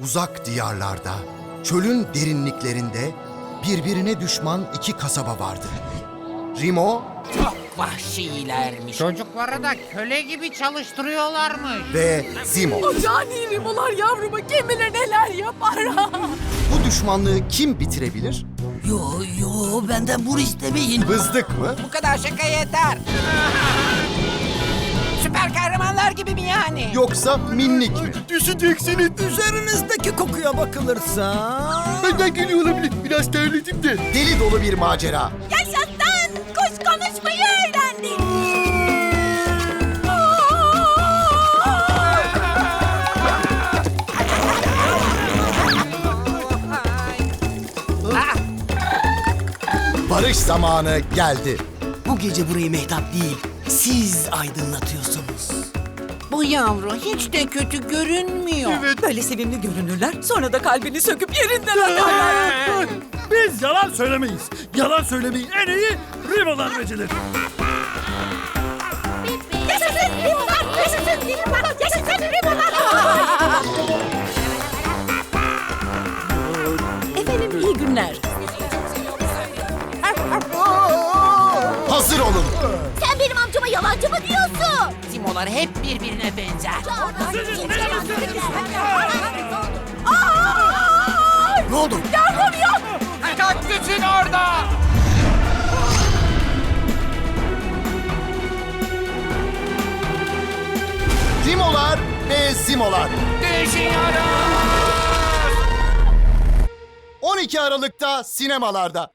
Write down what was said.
Uzak diyarlarda, çölün derinliklerinde birbirine düşman iki kasaba vardı. Rimo Çok vahşilermiş. Çocukları da köle gibi çalıştırıyorlarmış. ve Zimo. O cani rimolar yavruma kim bilir neler yapar. Bu düşmanlığı kim bitirebilir? Yo yo benden bunu istemeyin. Bızdık mı? Bu kadar şaka yeter. Gibi mi yani? Yoksa minnik mi? Düşeceksiniz. Üzerinizdeki kokuya bakılırsa... Benden geliyor olabilir. Biraz terledim de. Deli dolu bir macera. Yaşasın! Kuş konuşmayı öğrendik. Barış zamanı geldi. Bu gece burayı Mehtap değil, siz aydınlatıyorsunuz. Bu yavru hiç de kötü görünmüyor. Böyle sevimli görünürler. Sonra da kalbini söküp yerinden atarlar. Biz yalan söylemeyiz. Yalan söylemeyi en iyi Rimolar becerir. Yaşasın rimolar! Yaşasın rimolar! Yaşasın rimolar! Efendim iyi günler. Hazır olun. Simolar hep birbirine benzer. Ne oldu? Yardım yok! Kaktüsün orada. Rimolar ve Zimolar. Düşünüyoruz. 12 Aralık'ta sinemalarda.